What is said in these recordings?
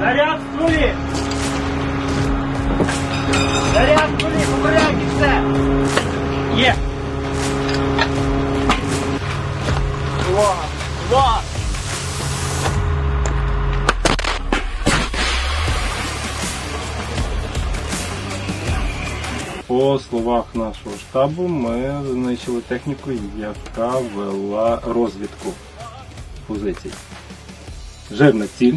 Заряд в! Заряд стволі, по! Є! По словах нашого штабу, ми знищили техніку, яка вела розвідку позицій. Жирна ціль,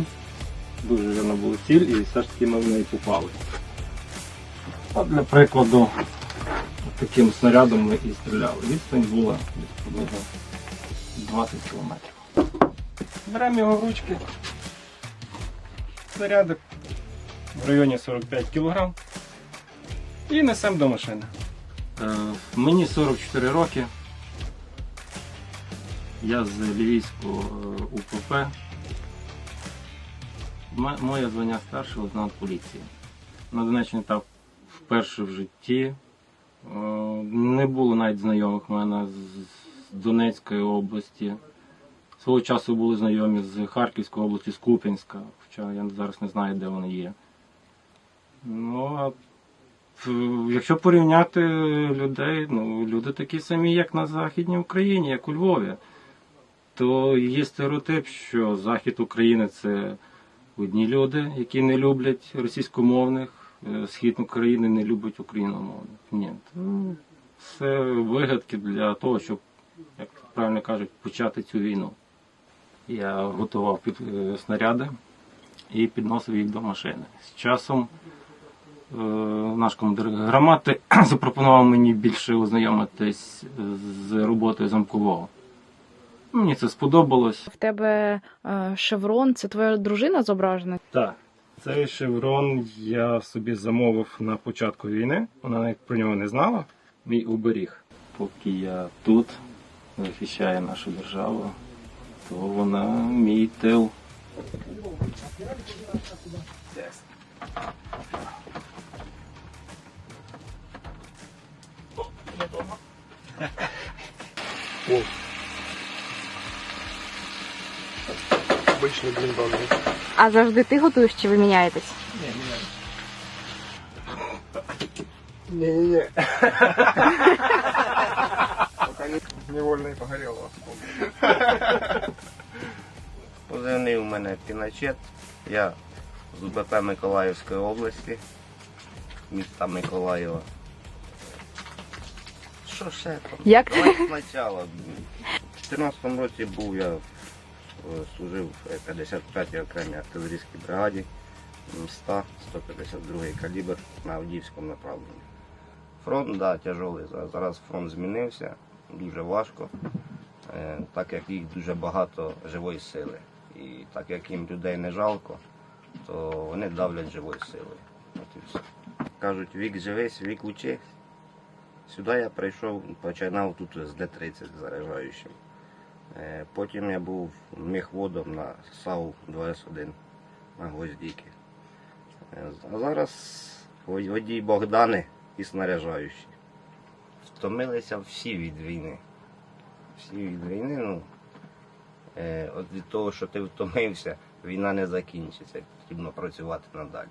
дуже жирна була ціль, і все ж таки ми в неї попали. От для прикладу, таким снарядом ми і стріляли. Відстань була приблизно 20 км. Беремо його в ручки. Снарядик в районі 45 кг і несемо до машини. Е, мені 44 роки. Я з Львівського е, УПП. Моє звання старший лейтенант поліції. На Донеччині так вперше в житті. Е, Не було навіть знайомих в мене з Донецької області. Свого часу були знайомі з Харківської області, з Куп'янська, хоча я зараз не знаю, де вони є. Ну, а Якщо порівняти людей, ну люди такі самі, як на Західній Україні, як у Львові, то є стереотип, що Захід України це одні люди, які не люблять російськомовних, е, схід України не любить україномовних. Ні, це вигадки для того, щоб, як правильно кажуть, почати цю війну. Я готував під е, снаряди і підносив їх до машини. З часом Е, наш командир громади запропонував мені більше ознайомитись з роботою замкового. Мені це сподобалось. В тебе е, шеврон, це твоя дружина зображена? Так, цей шеврон я собі замовив на початку війни. Вона навіть про нього не знала. Мій оберіг. Поки я тут захищаю нашу державу, то вона мій тил. Обичний бліндований. А завжди ти готуєш чи ви міняєтесь? Не-не-не. Пока не, невольно и погорело. Позивний у мене Піночет. Я з УБП Миколаївської області, міста Миколаєва. Що ще там? Як? Давай спочатку. У 2014 році був я, служив в 55-й окремій артилерійській бригаді міста 152 калібр на Авдіївському направленні. Фронт, да, тяжелий. Зараз- Зараз фронт змінився, дуже важко, е, так як їх дуже багато живої сили. І так як їм людей не жалко, то вони давлять живою силою. От і все. Кажуть, вік живись, вік учись. Сюди я прийшов, починав тут з Д-30 заряджаючим. Е, Потім я був міхводом на САУ 2С1 на Гвоздіки. Е, А зараз водій Богдани і снаряжаючий. Втомилися всі від війни. Всі від війни, ну. Е, От від того, що ти втомився, війна не закінчиться. Потрібно працювати надалі.